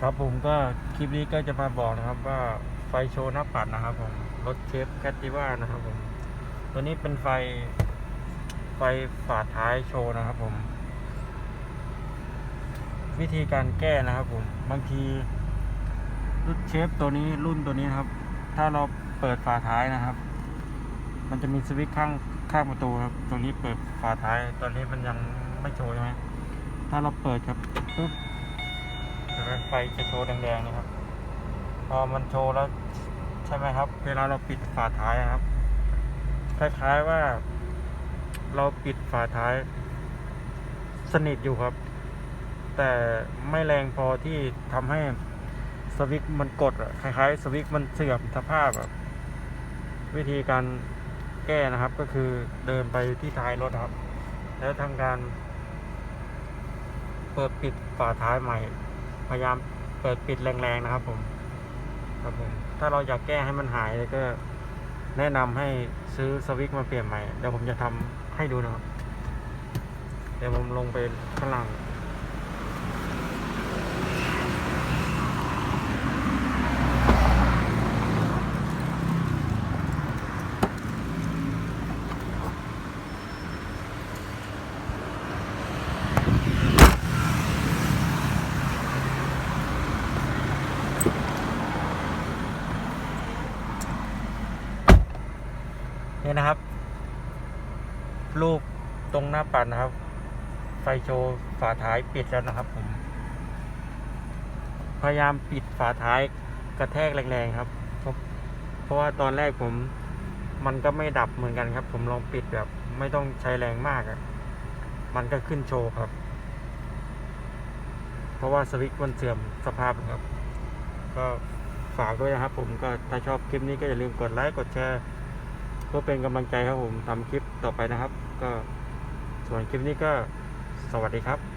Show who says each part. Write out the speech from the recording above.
Speaker 1: ครับผมก็คลิปนี้ก็จะมาบอกนะครับว่าไฟโชว์หน้าปัดนะครับผมรถเชฟแคตติว่านะครับผม ตัวนี้เป็นไฟไฟฝาท้ายโชว์นะครับผม วิธีการแก้นะครับผมบางทีรุ่นเชฟตัวนี้รุ่นตัวนี้ครับ ถ้าเราเปิดฝาท้ายนะครับ มันจะมีสวิตช์ข้างข้างประตูครับ ตรงนี้เปิดฝาท้ายตอนนี้มันยังไม่โชว์ใช่ไหมถ้าเราเปิดครับปุ๊บ ไฟจะโชว์แดงๆนี่ครับพอมันโชว์แล้วใช่ไหมครับ เวลาเราปิดฝาท้ายอะครับคล้ายๆว่า เราปิดฝาท้าย สนิทอยู่ครับ แต่ไม่แรงพอที่ทำให้สวิตช์มันกดอะคล้ายๆ สวิตช์มันเสื่อมสภาพแบบวิธีการแก้นะครับ ก็คือเดินไปที่ท้ายรถครับ แล้วทำการเปิดปิดฝาท้ายใหม่ พยายามเปิดปิดแรงๆนะครับผมครับผมถ้าเราอยากแก้ให้มันหายก็แนะนำให้ซื้อสวิตช์มาเปลี่ยนใหม่ เดี๋ยวผมจะทำให้ดูนะครับ เดี๋ยวผมลงไปข้างล่าง นี่นะครับ รูปตรงหน้าปัดนะครับ ไฟโชว์ฝาท้ายปิดแล้วนะครับผม พยายามปิดฝาท้ายกระแทกแรงๆครับ เพราะว่าตอนแรกผมมันก็ไม่ดับเหมือนกันครับ ผมลองปิดแบบ ไม่ต้องใช้แรงมากอะมันก็ขึ้นโชว์ครับ เพราะว่าสวิตช์มันเสื่อมสภาพครับ ก็ฝากด้วยนะครับผมก็ถ้าชอบคลิปนี้ก็อย่าลืมกดไลค์กดแชร์ พื่อเป็นกำลังใจครับผมทำคลิปต่อไปนะครับ ก็ส่วนคลิปนี้ก็สวัสดีครับ